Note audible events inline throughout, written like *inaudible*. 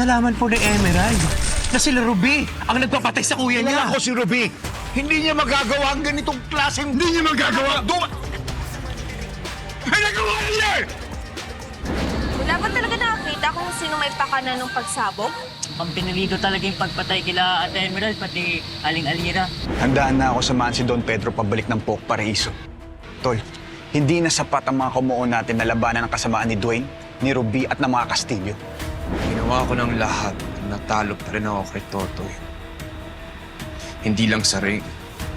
Nalaman po ni Emerald na sila Ruby ang nagpapatay sa kuya niya. Ako si Ruby. Hindi niya magagawa ang ganitong klaseng... Hindi niya magagawa! Duma... May nagawa niya! eh! Wala ba talaga nakakita kung sino may pakana nung pagsabog? Ang pinilido talaga yung pagpatay kila Ate Emerald, pati Aling Alira. Handaan na ako samahan si Don Pedro pabalik ng Pok Paraiso. Tol, hindi na sapat ang mga kumuon natin na labanan ng kasamaan ni Dwayne, ni Ruby at ng mga Castillo. Ginawa ko ng lahat. Natalo pa rin ako kay Totoy. Hindi lang sa ring,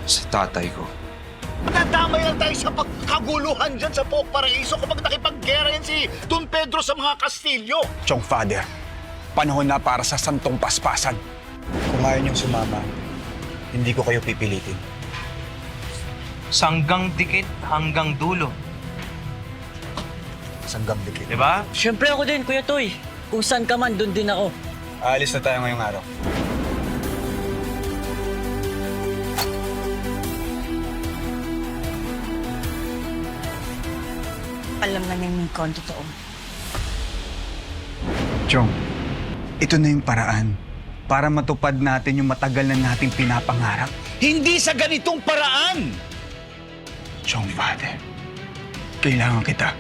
sa tatay ko. Nadamay lang tayo sa pagkaguluhan dyan sa Pok Paraiso kapag nakipaggera yan si Don Pedro sa mga Kastilyo. Chong Father, panahon na para sa santong paspasan. Kung ayaw niyong sumama, hindi ko kayo pipilitin. Sanggang dikit hanggang dulo. Sanggam dikit. Di ba? Siyempre ako din, Kuya Toy. Kung saan ka man, doon din ako. Aalis na tayo ngayong araw. Alam na ni ang totoo. Chong, ito na yung paraan para matupad natin yung matagal na nating pinapangarap. Hindi sa ganitong paraan! Chong Father, kailangan kita.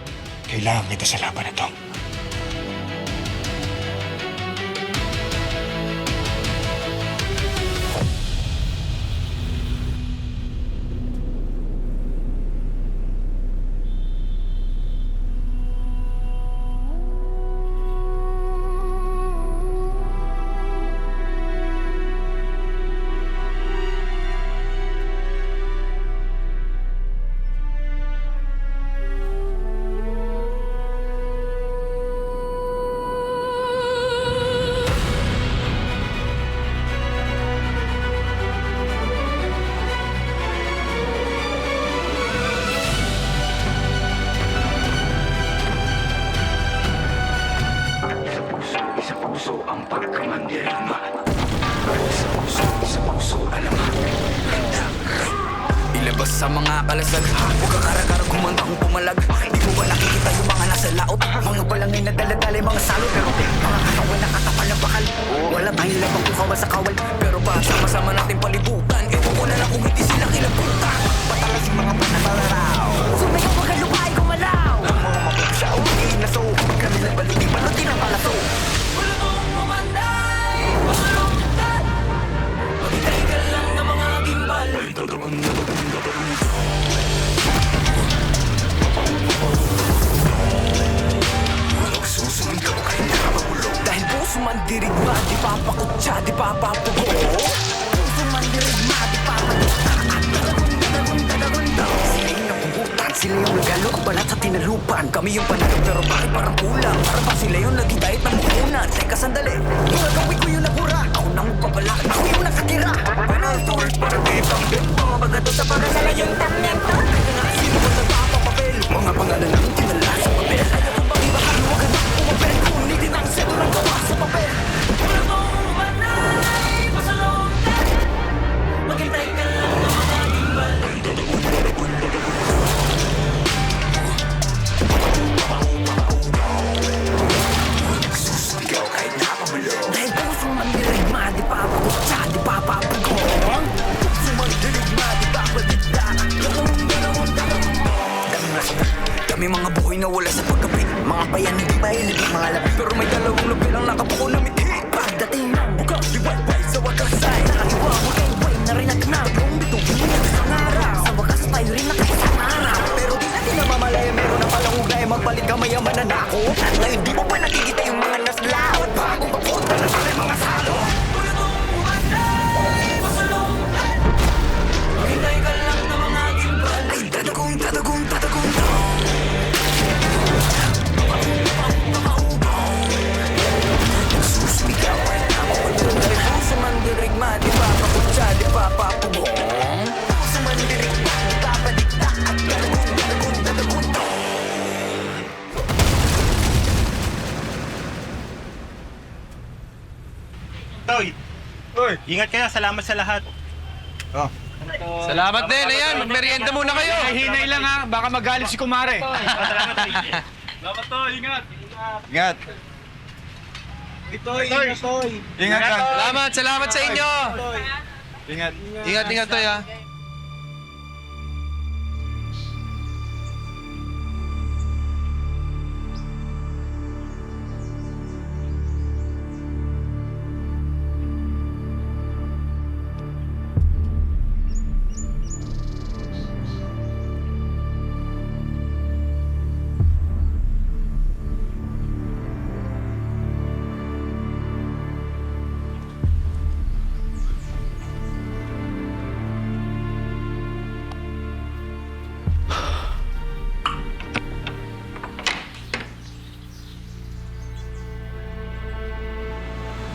Kailangan kita sa laban na to. Ilabas sa mga kalasag Huwag ka karakarag kumanta kung pumalag. Di mo ba nakikita yung mga nasa laot? Mga balangay na daladala yung mga salot Pero mga katawan na katapal ng bakal. Wala tayong labang kung kawal sa kawal? Pero pa sama-sama natin palibutan. Ewan ko na lang kung hindi sila kilabuta Patalas yung mga pananaraw Sumayaw wag tinalupan, kami yung panalo Pero bakit parang kulang? Parang ba sila yung nagigayat ng mukunan? Teka sandali, gagawin ko yung nabura Ako nang magpapala, ako yung nakatira. Pero ito ay parang kitang bimbo. Bagato sa para sa layong tamyento Sino ba nagpapapapel? Mga pangalan bayan hindi mahilig ang mga labi Pero may dalawang labi lang nakapuko na miti Pagdating ng buka, di bye sa wakas ay Nakatiwa, magay-way na rin natin na Kung bitugin na sa araw Sa wakas tayo rin nakasang araw Pero di natin namamalaya meron na palang ugay Magbalik ka mayaman na nako At ngayon di mo pa nakikita yung mga naslaot. Bago papunta na tayo mga salo Ingat kayo. Salamat sa lahat. Salamat din, ayan. Magmerienda muna kayo. Hinay lang ha, baka magalit si Kumare. Salamat, Toy. Ingat! Ingat ka. Salamat, salamat sa inyo! Ingat. Ingat, ingat Toy ha.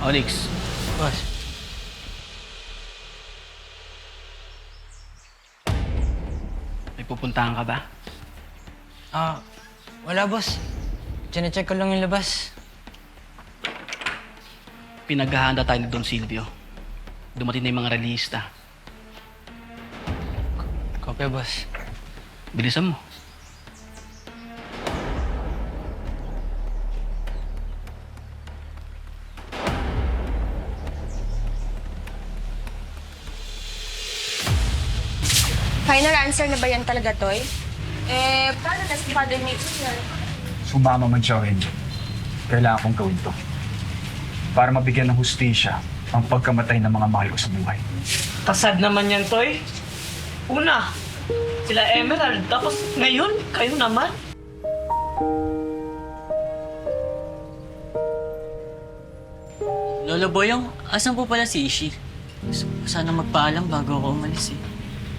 Onyx. Boss. May pupuntahan ka ba? Ah, wala boss. Chine-check ko lang yung labas. Pinaghahanda tayo ni Don Silvio. Dumating na yung mga realista. Kopya boss. Bilisan mo. Answer na ba yan talaga, Toy? Eh, paano na si Father Mason Sumama man siya o hindi. Kailangan kong gawin to. Para mabigyan ng hustisya ang pagkamatay ng mga mahal ko sa buhay. Kasad naman yan, Toy. Una, sila Emerald. Tapos ngayon, kayo naman. Lolo Boyong, asan po pala si Ishi? Sana magpaalam bago ako umalis eh.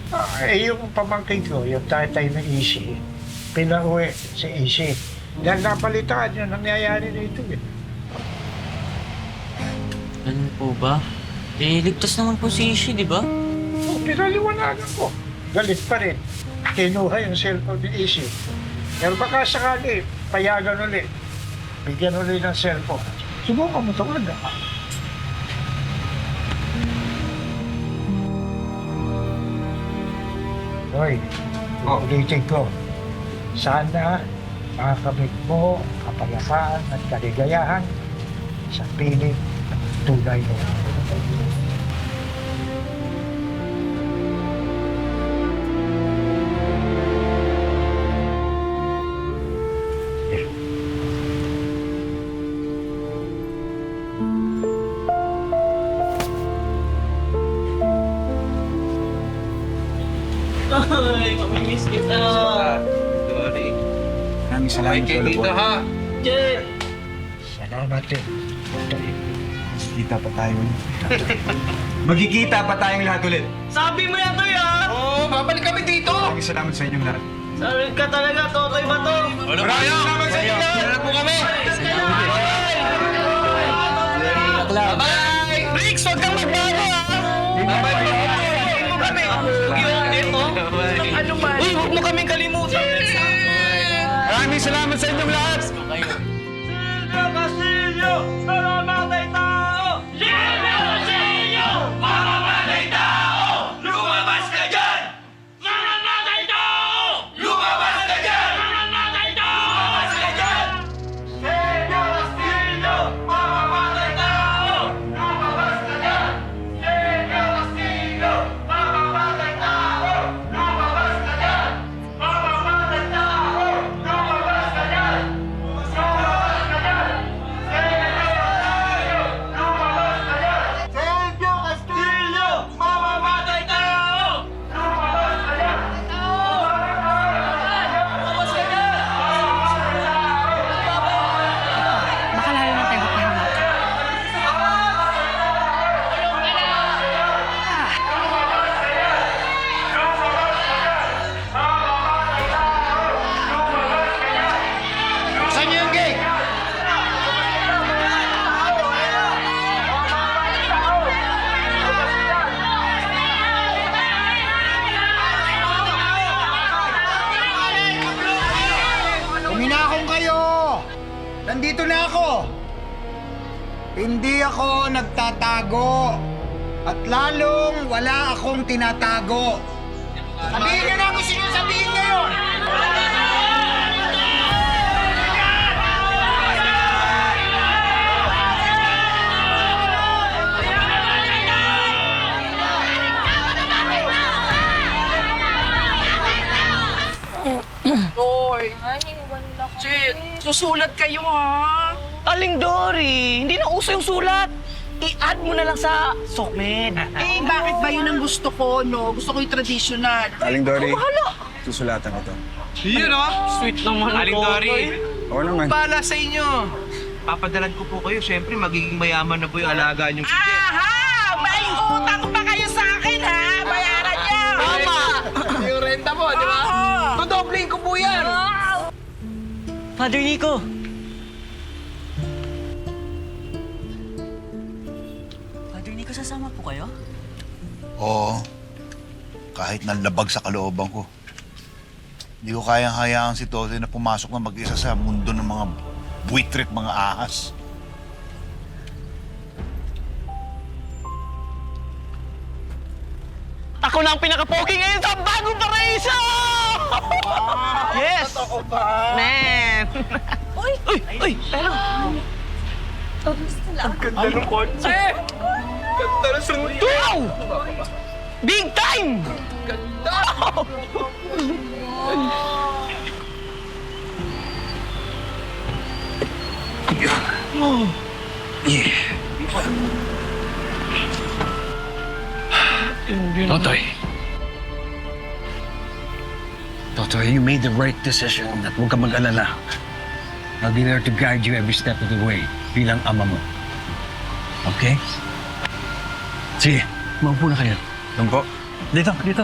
Ah, eh, yung pamangkin ko, yung tatay na Ishi, pinauwi si Ishi. Dahil napalitaan yung nangyayari dito eh. Ganun po ba? Eh, ligtas naman po si Ishi, di ba? Oh, pinaliwanagan ko. Galit pa rin. Kinuha yung cellphone ni Ishi. Pero baka sakali, payagan ulit. Bigyan ulit ng cellphone. Subukan mo tawagan. Hoy, ulitin ko. Sana makakamit mo kapayapaan at kaligayahan sa piling ng tunay mo. Ay, mamimiss kita. Sorry. Maraming salamat, Okay, Lolo dito Boy. ha. Jet! Salamat din. Kita pa tayo ulit. Magkikita pa tayong lahat ulit. Sabi mo yan, Toy, ah! Oo, babalik kami dito! Maraming salamat sa inyong lahat. Sabi ka talaga, Totoy ba to? Maraming salamat sa inyo! Kailan po kami! Maraming salamat sa inyong lahat. lalong wala akong tinatago. Sabihin niyo na kung sino sabihin kayo! Doy! Shit! Susulat kayo, ha? Aling Dory, hindi na uso yung sulat. I-add mo na lang sa Sokmed. *laughs* Eh, bakit ba yun ang gusto ko, no? Gusto ko yung traditional. Aling Dory, susulatan ito. Yun oh! Sweet naman Aling Dory, Oo naman. Bala sa inyo. Papadalan ko po kayo. Siyempre, magiging mayaman na po yung alaga niyong si Jet. Aha! May utang pa kayo sa akin, ha? Bayaran niyo! Tama! Yung renta mo, di ba? Tudobling ko po yan. Father Nico! Sasama po kayo? Oo. Kahit nanlabag sa kalooban ko. Hindi ko kayang hayaan si Totoy na pumasok na mag-isa sa mundo ng mga buitrit, mga ahas. Ako na ang pinaka-pogi ngayon sa bagong paraiso! *laughs* yes! Totoo ba? Man! Uy! Uy! Uy! Pero... Ganda ng kotse. Ganda ng sunod. Wow! Big time! Totoy. Totoy, you made the right decision at huwag ka mag-alala. I'll be there to guide you every step of the way bilang ama mo. Okay? Maupo na kayo. Doon po. Dito, dito.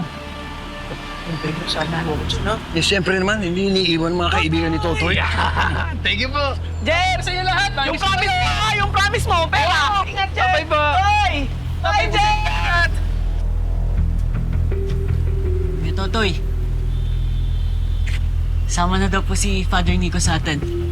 Eh, siyempre naman, hindi iniiwan mga kaibigan ni Totoy. *laughs* Thank you po. Jet! Sa inyo lahat! Yung promise mo! Yung promise mo! Pera! Ingat, Jet! Bye po! Bye! Bye, Jet! Totoy. Sama na daw po si Father Nico sa atin.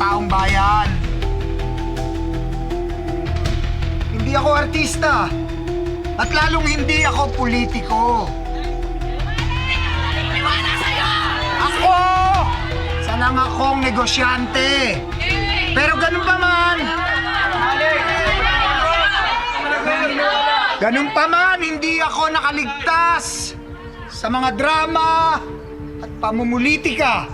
Taong bayan. Hindi ako artista at lalong hindi ako politiko. Ako! Sanang akong negosyante. Pero ganun pa man, ganun pa man, hindi ako nakaligtas sa mga drama at pamumulitika.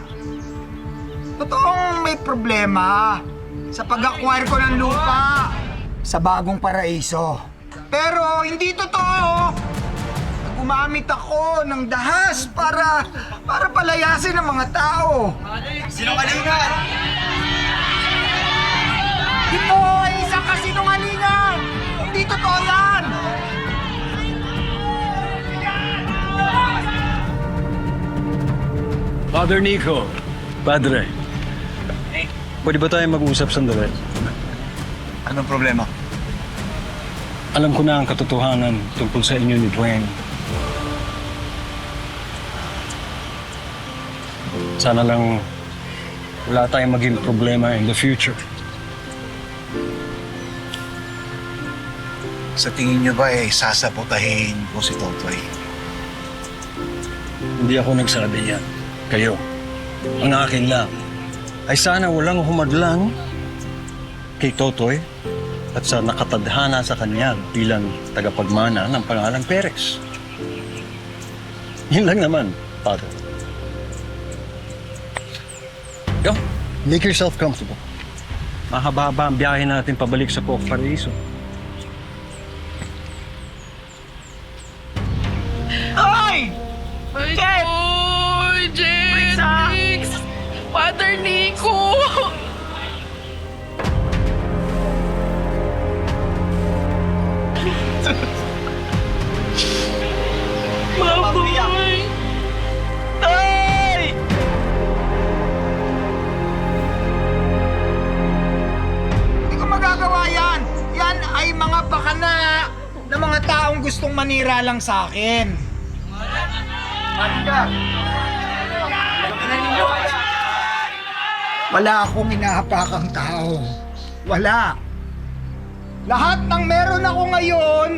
Totoong problema sa pag-acquire ko ng lupa sa bagong paraiso. Pero hindi totoo. Gumamit ako ng dahas para para palayasin ang mga tao. Sinungalingan! Ito ay isang kasinungalingan! Hindi totoo yan! Father Nico. Padre. Pwede ba tayo mag-usap sandali? Anong problema? Alam ko na ang katotohanan tungkol sa inyo ni Dwayne. Sana lang wala tayong maging problema in the future. Sa tingin nyo ba eh, sasapotahin ko si Totoy? Hindi ako nagsabi niyan. Kayo. Ang akin lang ay sana walang humadlang kay Totoy at sa nakatadhana sa kanya bilang tagapagmana ng pangalang Perez. Yun lang naman, Father. Go. Make yourself comfortable. Mahaba-haba ang biyahe natin pabalik sa Pok Paraiso. Lang sa akin. Wala akong inahapakang tao. Wala. Lahat ng meron ako ngayon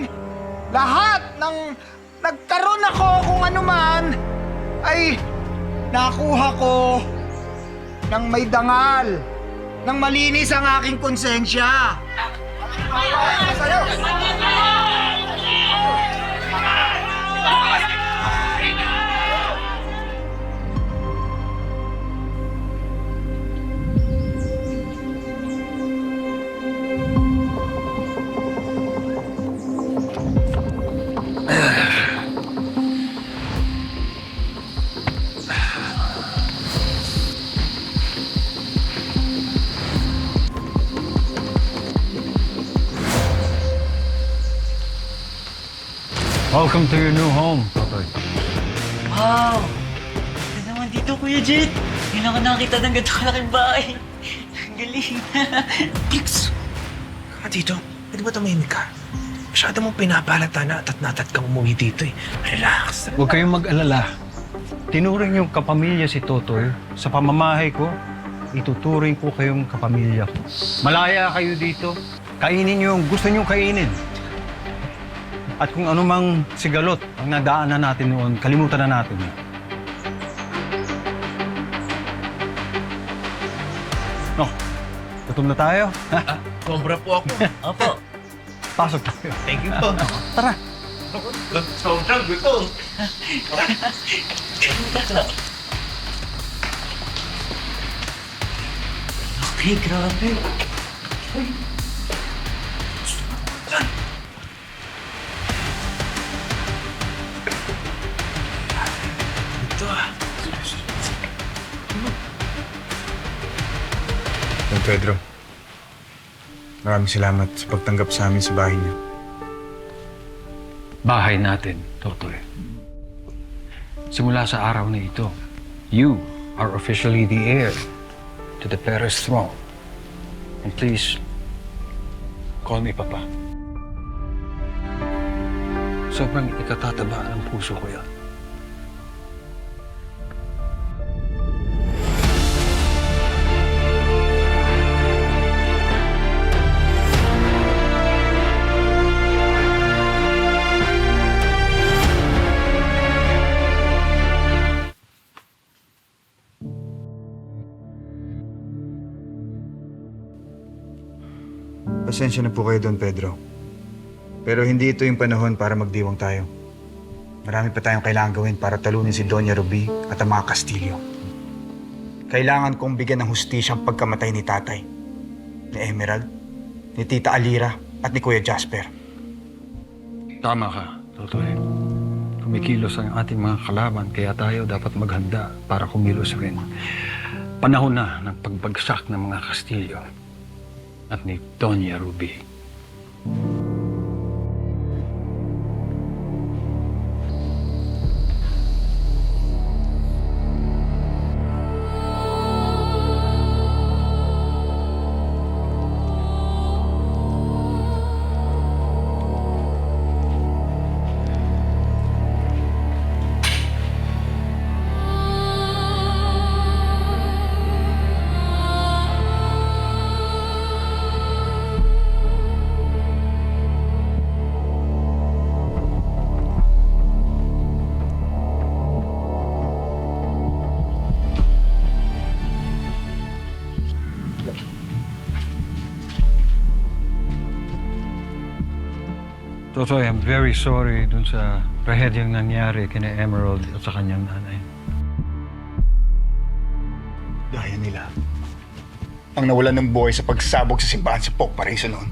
lahat ng nagkaroon ako kung ano man ay nakuha ko ng may dangal, ng malinis ang aking konsensya. Let's go! Welcome to your new home, Totoy. Wow! Ito naman dito, Kuya Jet. Hindi na ako nakakita ng ganito kalaking bahay. Ang Galing. *laughs* Please. Ka dito. Pwede ba tumahimik ka? Masyado mong pinapalata na at natat kang umuwi dito eh. Relax. Huwag kayong mag-alala. Tinuring yung kapamilya si Totoy. Sa pamamahay ko, ituturing ko kayong kapamilya ko. Malaya kayo dito. Kainin niyo yung gusto niyong kainin. At kung anumang sigalot ang nadaanan natin noon, kalimutan na natin. yun. No, gutom na tayo. Ha? Sobra po ako. *laughs* Opo. Pasok tayo. Thank you po. Tara. Sobrang gutom. Okay, grabe. Ito Pedro, maraming salamat sa pagtanggap sa amin sa bahay niyo. Bahay natin, Totoy. Simula sa araw na ito, you are officially the heir to the Perez throne. And please, call me Papa. Sobrang ikatataba ng puso ko yan. Pasensya na po kayo, Don Pedro. Pero hindi ito yung panahon para magdiwang tayo. Marami pa tayong kailangan gawin para talunin si Doña Ruby at ang mga Kastilyo. Kailangan kong bigyan ng hustisya ang pagkamatay ni tatay, ni Emerald, ni Tita Alira at ni Kuya Jasper. Tama ka, Totoy. Kumikilos ang ating mga kalaban, kaya tayo dapat maghanda para kumilos rin. Panahon na ng pagbagsak ng mga Kastilyo at ni Doña Ruby. Totoy, I'm very sorry dun sa trahedyang nangyari kina Emerald at sa kanyang nanay. Gaya nila. Ang nawalan ng buhay sa pagsabog sa simbahan sa Pope Paraiso noon.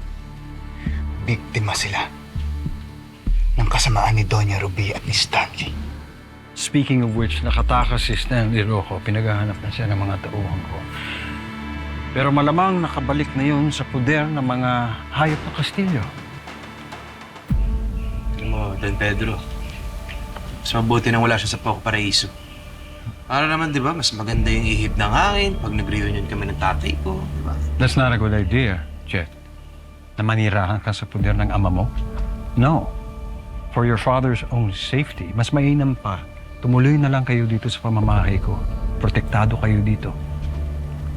Biktima sila ng kasamaan ni Doña Ruby at ni Stanley. Speaking of which, nakatakas si Stanley Rocco. Pinaghahanap na siya ng mga tauhan ko. Pero malamang nakabalik na yun sa puder ng mga hayop ng Kastilyo. Mo, Don Pedro, mas mabuti nang wala siya sa Poco Paraiso. Para naman, di ba, mas maganda yung ihip ng hangin pag nag-reunion kami ng tatay ko, di ba? That's not a good idea, Chet. Na manirahan ka sa puder ng ama mo? No. For your father's own safety, mas mainam pa. Tumuloy na lang kayo dito sa pamamahay ko. Protektado kayo dito.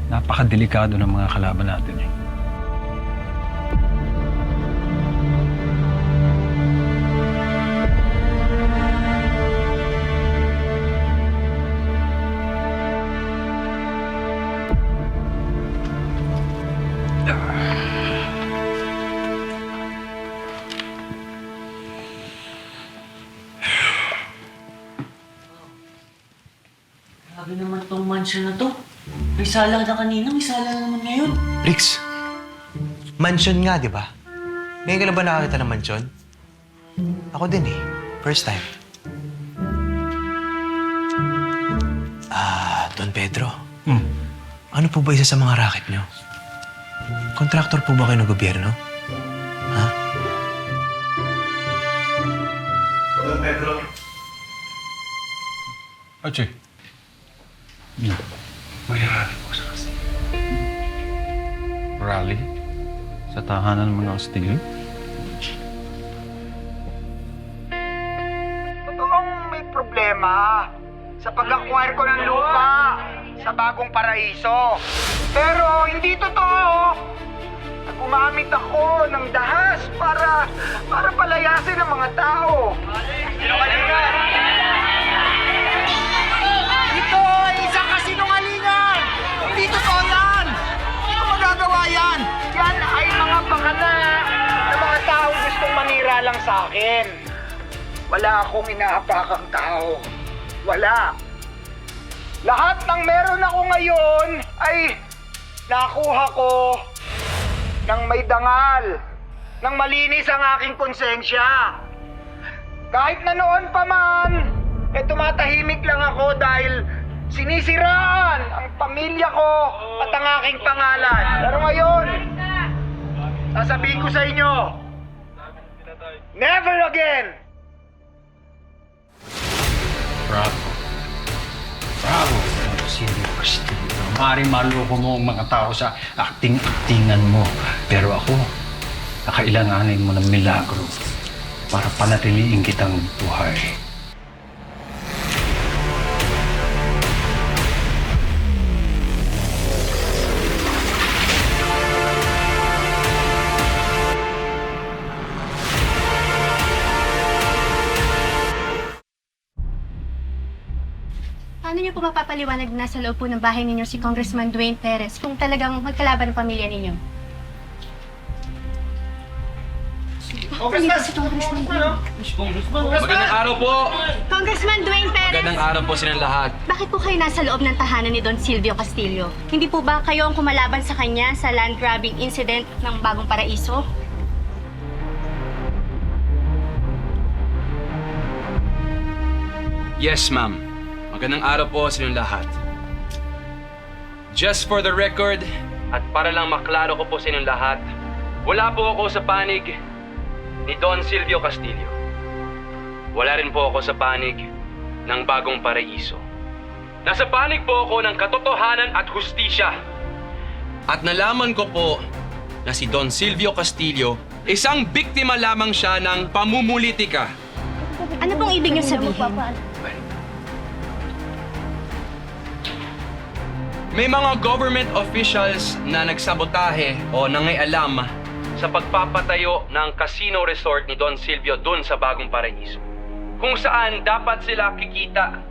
Napakadelikado ng mga kalaban natin eh. Sala na kanina, may sala na naman ngayon. Rix, mansion nga, di ba? Ngayon ka lang ba nakakita ng mansion? Ako din eh. First time. Ah, Don Pedro. Hmm. Ano po ba isa sa mga racket nyo? Kontraktor po ba kayo ng gobyerno? Ha? Don Pedro. Ache. Hmm. May kasi. Rally? Sa tahanan ng mga Kastilyo? Totoong may problema sa pag-acquire ko ng lupa sa bagong paraiso. Pero hindi totoo. Gumamit ako ng dahas para para palayasin ang mga tao. Sinungalingan! Ito lang sa akin. Wala akong inaapakang tao. Wala. Lahat ng meron ako ngayon ay nakuha ko ng may dangal, ng malinis ang aking konsensya. Kahit na noon pa man, eh tumatahimik lang ako dahil sinisiraan ang pamilya ko at ang aking pangalan. Pero ngayon, sasabihin ko sa inyo, never again! Bravo. Bravo. Silvio Castillo. Maaaring maloko mo ang mga tao sa acting-actingan mo. Pero ako, nakailanganin mo ng milagro para panatiliin kitang buhay. Mapapaliwanag na nasa loob po ng bahay ninyo si Congressman Dwayne Perez kung talagang magkalaban ang pamilya ninyo? Congressman! Si Congressman Magandang araw po! Congressman Dwayne Perez! Magandang araw po silang lahat. Bakit po kayo nasa loob ng tahanan ni Don Silvio Castillo? Hindi po ba kayo ang kumalaban sa kanya sa land grabbing incident ng Bagong Paraiso? Yes, ma'am. Magandang araw po silang lahat. Just for the record, at para lang maklaro ko po sa inyong lahat, wala po ako sa panig ni Don Silvio Castillo. Wala rin po ako sa panig ng Bagong Paraiso. Nasa panig po ako ng katotohanan at hustisya. At nalaman ko po na si Don Silvio Castillo, isang biktima lamang siya ng pamumulitika. Ano pong ibig niyo sabihin? May mga government officials na nagsabotahe o nangialam sa pagpapatayo ng casino resort ni Don Silvio dun sa Bagong Paraiso. Kung saan dapat sila kikita,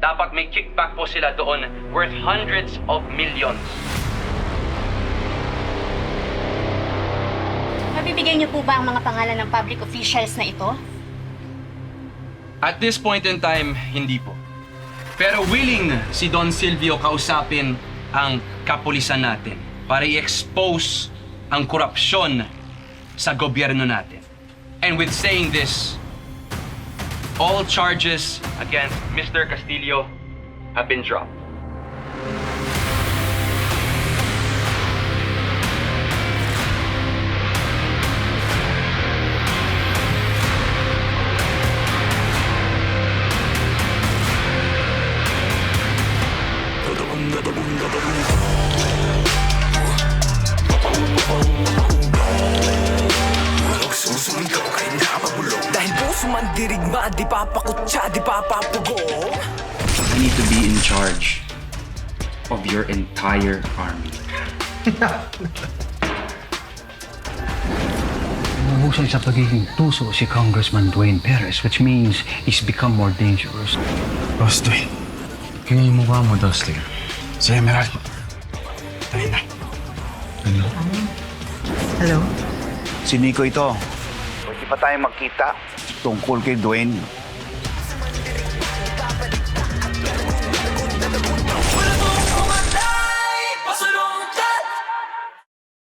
dapat may kickback po sila doon worth hundreds of millions. Mabibigyan niyo po ba ang mga pangalan ng public officials na ito? At this point in time, hindi po. Pero willing si Don Silvio kausapin ang kapulisan natin para i-expose ang korupsyon sa gobyerno natin. And with saying this, all charges against Mr. Castillo have been dropped. Dahil puso man dirigma Di papakutsa, di papapugo I need to be in charge of your entire army. Umuhusay sa pagiging tuso si Congressman Dwayne Perez, which means he's become more dangerous. Dwayne, kaya yung mukha mo, Dustin. Si Emerald. Tayo na. Ano? Si Nico ito. Pwede pa tayo magkita tungkol kay Dwayne.